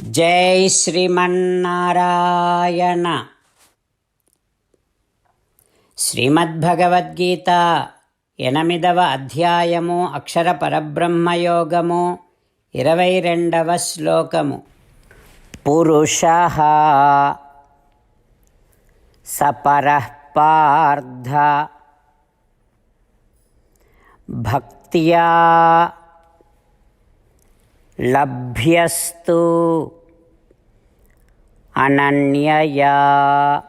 జై శ్రీమన్నారాయణ. శ్రీమద్భగవద్గీత ఎనిమిదవ అధ్యాయము అక్షర పరబ్రహ్మయోగము ఇరవై రెండవ శ్లోకము. పురుష సపర పార్థ భక్త్యా లభ్యస్తు అనన్యయా.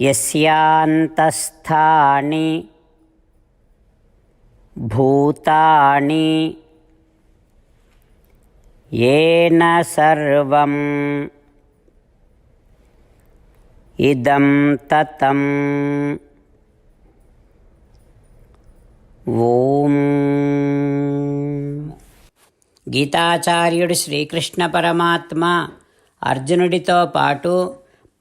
యస్యాంతస్థాని భూతాని ఏన సర్వం. ఇదం తతం. ఓం. గీతాచార్యుడు శ్రీకృష్ణ పరమాత్మ అర్జునుడితో పాటు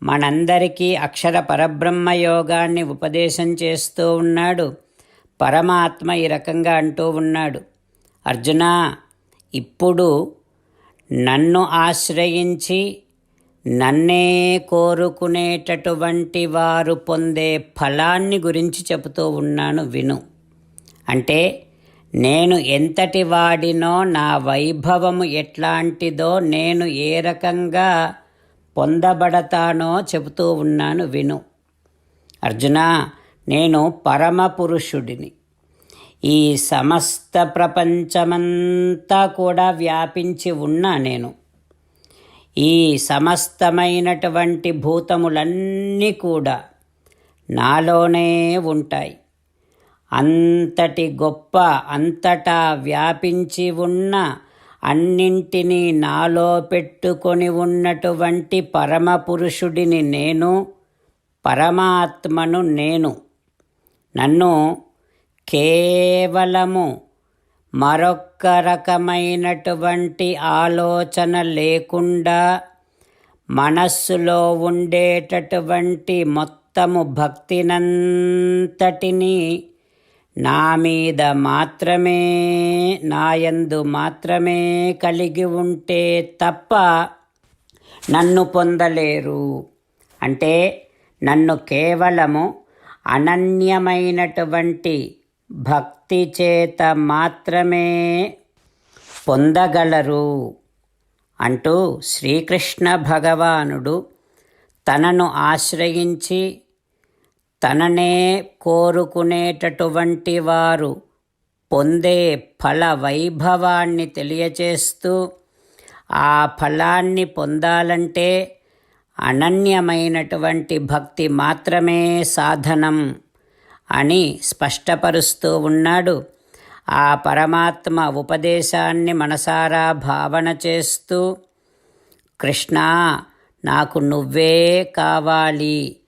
మనందరికీ అక్షర పరబ్రహ్మ యోగాన్ని ఉపదేశం చేస్తూ ఉన్నాడు. పరమాత్మ ఈ రకంగా అంటూ ఉన్నాడు. అర్జున ఇప్పుడు నన్ను ఆశ్రయించి నన్నే కోరుకునేటటువంటి వారు పొందే ఫలాన్ని గురించి చెబుతూ ఉన్నాను విను. అంటే నేను ఎంతటి వాడినో నా వైభవము ఎట్లాంటిదో నేను ఏ రకంగా పొందబడతానో చెబుతూ ఉన్నాను విను. అర్జున నేను పరమ పురుషుడిని. ఈ సమస్త ప్రపంచమంతా కూడా వ్యాపించి ఉన్నా నేను. ఈ సమస్తమైనటువంటి భూతములన్నీ కూడా నాలోనే ఉంటాయి. అంతటి గొప్ప అంతటా వ్యాపించి ఉన్న అన్నింటినీ నాలో పెట్టుకొని ఉన్నటువంటి పరమపురుషుడిని నేను పరమాత్మను నేను. నన్ను కేవలము మరొక్క రకమైనటువంటి ఆలోచన లేకుండా మనస్సులో ఉండేటటువంటి మొత్తము భక్తినంతటినీ నా మీద మాత్రమే నాయందు మాత్రమే కలిగి ఉంటే తప్ప నన్ను పొందలేరు. అంటే నన్ను కేవలము అనన్యమైనటువంటి భక్తి చేత మాత్రమే పొందగలరు అంటూ శ్రీకృష్ణ భగవానుడు తనను ఆశ్రయించి తననే కోరుకునేటటువంటి వారు పొందే ఫల వైభవాన్ని తెలియచేస్తూ ఆ ఫలాన్ని పొందాలంటే అనన్యమైనటువంటి భక్తి మాత్రమే సాధనం అని స్పష్టపరుస్తూ ఉన్నాడు. ఆ పరమాత్మ ఉపదేశాన్ని మనసారా భావన చేస్తూ కృష్ణ నాకు నువ్వే కావాలి.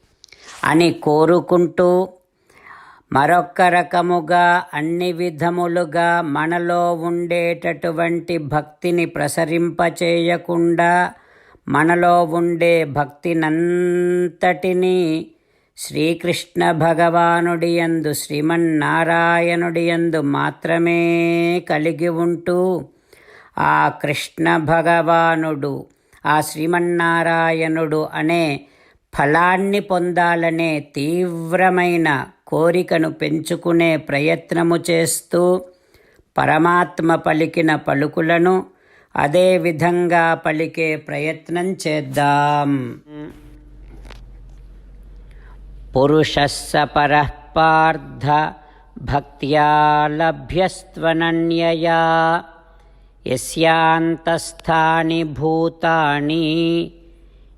అని కోరుకుంటూ మరొక్క రకముగా అన్ని విధములుగా మనలో ఉండేటటువంటి భక్తిని ప్రసరింపచేయకుండా మనలో ఉండే భక్తినంతటినీ శ్రీకృష్ణ భగవానుడి యందు శ్రీమన్నారాయణుడి యందు మాత్రమే కలిగి ఉంటూ ఆ కృష్ణ భగవానుడు ఆ శ్రీమన్నారాయణుడు అనే ఫలాన్ని పొందాలనే తీవ్రమైన కోరికను పెంచుకునే ప్రయత్నము చేస్తూ పరమాత్మ పలికిన పలుకులను అదే విధంగా పలికే ప్రయత్నం చేద్దాం. పురుషస్స పరః పార్థ భక్త్యా లభ్యస్త్వనన్యయా యస్యాంతస్థాని భూతాని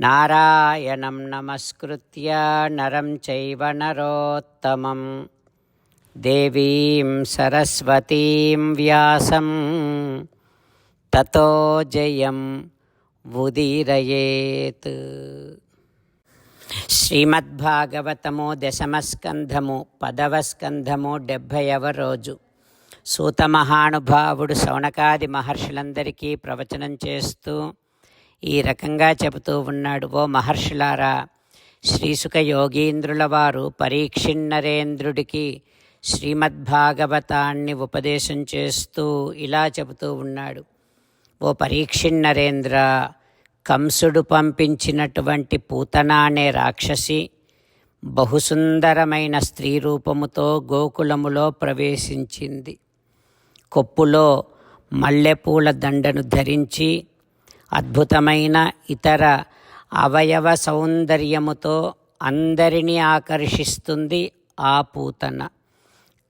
నారాయణం నమస్కృత్య నరం చైవ నరోత్తమం. దేవీం సరస్వతీం వ్యాసం. తతో జయం ఉదీరయేత్. శ్రీమద్భాగవతము దశమస్కంధము పదవస్కంధము డెబ్భైవ రోజు. సూత మహానుభావుడు మహర్షులందరికీ ప్రవచనం చేస్తూ ఈ రకంగా చెబుతూ ఉన్నాడు ఓ మహర్షులారా. శ్రీసుక యోగీంద్రుల వారు పరీక్షిన్నరేంద్రుడికి శ్రీమద్భాగవతాన్ని ఉపదేశం చేస్తూ ఇలా చెబుతూ ఉన్నాడు. ఓ పరీక్షిన్నరేంద్ర కంసుడు పంపించినటువంటి పూతన అనే రాక్షసి బహుసుందరమైన స్త్రీ రూపముతో గోకులములో ప్రవేశించింది. కొప్పులో మల్లెపూల దండను ధరించి అద్భుతమైన ఇతర అవయవ సౌందర్యముతో అందరినీ ఆకర్షిస్తుంది ఆ పూతన.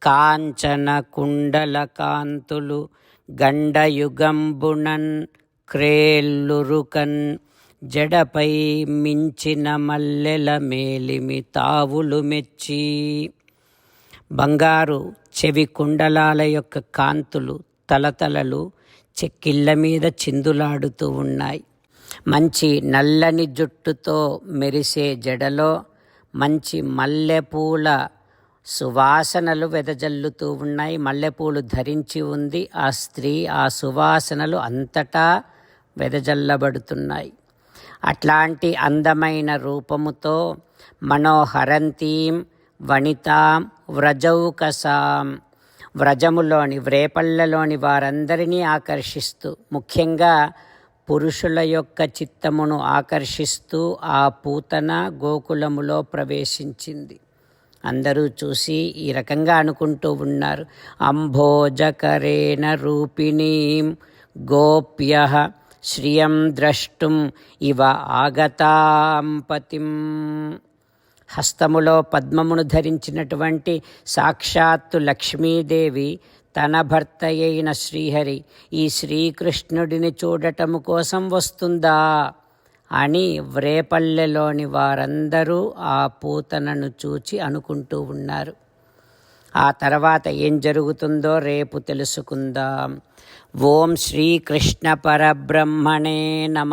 కాంచన కుండల కాంతులు గండయుగంబుణన్ క్రేల్లురుకన్ జడపై మించిన మల్లెల మేలిమి తావులు మెచ్చి. బంగారు చెవి కుండలాల యొక్క కాంతులు తలతలలు చెక్కిళ్ళ మీద చిందులాడుతూ ఉన్నాయి. మంచి నల్లని జుట్టుతో మెరిసే జడలో మంచి మల్లెపూల సువాసనలు వెదజల్లుతూ ఉన్నాయి. మల్లెపూలు ధరించి ఉంది. ఆ స్త్రీ ఆ సువాసనలు అంతటా వెదజల్లబడుతున్నాయి. అట్లాంటి అందమైన రూపముతో మనోహరంతీం వనితాం వ్రజౌకసాం వ్రజములోని వ్రేపళ్ళలోని వారందరినీ ఆకర్షిస్తూ ముఖ్యంగా పురుషుల యొక్క చిత్తమును ఆకర్షిస్తూ ఆ పూతన గోకులములో ప్రవేశించింది. అందరూ చూసి ఈ రకంగా అనుకుంటూ ఉన్నారు. అంభోజకరేణ రూపిణీం గోప్య శ్రియం ద్రష్టుం ఇవ ఆగతాంపతిం హస్తములో పద్మమును ధరించినటువంటి సాక్షాత్తు లక్ష్మీదేవి తన భర్త అయిన శ్రీహరి ఈ శ్రీకృష్ణుడిని చూడటము కోసం వస్తుందా? అని వ్రేపల్లెలోని వారందరూ ఆ పూతనను చూచి అనుకుంటూ ఉన్నారు. ఆ తర్వాత ఏం జరుగుతుందో రేపు తెలుసుకుందాం. ఓం శ్రీకృష్ణ పరబ్రహ్మణే నమ.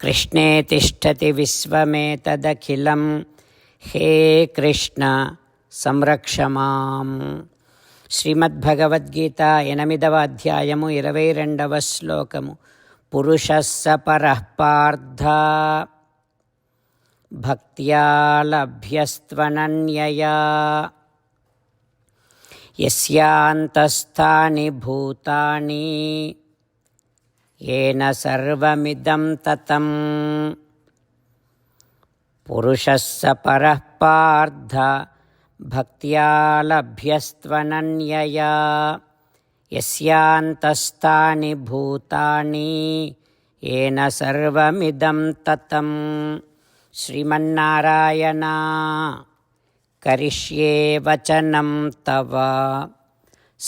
कृष्णे तिष्ठति विश्वमेतदखिलं हे कृष्ण సంరక్ష మాం శ్రీమద్భగవద్గీత ఎనిమిదవ అధ్యాయము ఇరవై రెండవ శ్లోకము పురుషः स परः पार्थ भक्त्या लभ्यस्त्वनन्यया यस्यान्तस्थानि भूतानि येन सर्वमिदं ततम् पुरुषः स परः पार्थ भक्त्या लभ्यस्त्वनन्यया यस्यान्तस्थानि भूतानि येन सर्वमिदं ततं श्रीमन्नारायणा करिष्ये वचनं तव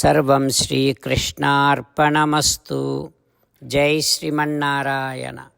सर्वं श्रीकृष्णार्पणमस्तु జై శ్రీమన్నారాయణ.